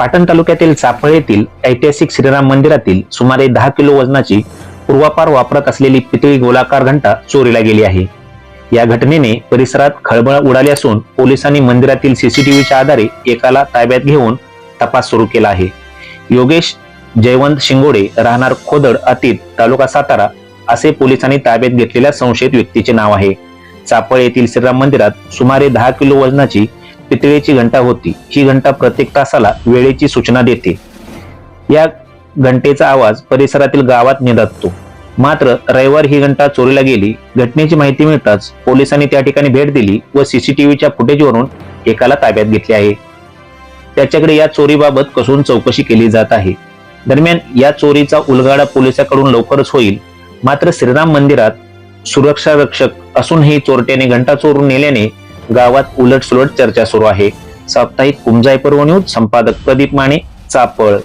पाटण तालुक्यातील चाफळ येथील ऐतिहासिक श्रीराम मंदिरातील सुमारे दहा किलो वजनाची पूर्वापार वापरत असलेली पितळी गोलाकार घंटा चोरीला गेली आहे. या घटनेने परिसरात खळबळ उडाली असून पोलिसांनी मंदिरातील सीसीटीव्हीच्या आधारे एकाला ताब्यात घेऊन तपास सुरू केला आहे. योगेश जयवंत शिंगोडे राहणार खोदड अतीत तालुका सातारा असे पोलिसांनी ताब्यात घेतलेल्या संशयित व्यक्तीचे नाव आहे. चापळ येथील श्रीराम मंदिरात सुमारे दहा किलो वजनाची पितळेची घंटा होती. ही घंटा प्रत्येक तासाला वेळेची सूचना देते. या घंटेचा आवाज परिसरातील गावात निदातो मात्र रविवार ही घंटा चोरीला गेली. घटनेची माहिती मिळताच पोलिसांनी त्या ठिकाणी भेट दिली व सीसीटीव्हीच्या फुटेजवरून एकाला ताब्यात घेतले आहे. त्याच्याकडे या चोरीबाबत कसून चौकशी केली जात आहे. दरम्यान या चोरीचा उलगाडा पोलिसांकडून लवकरच होईल. मात्र श्रीराम मंदिरात सुरक्षा रक्षक असूनही चोरट्याने घंटा चोरून नेल्याने गावात उलटसुलट चर्चा सुरू आहे. साप्ताहिक कुमजाई पर्व न्यूज संपादक प्रदीप माने चापळ.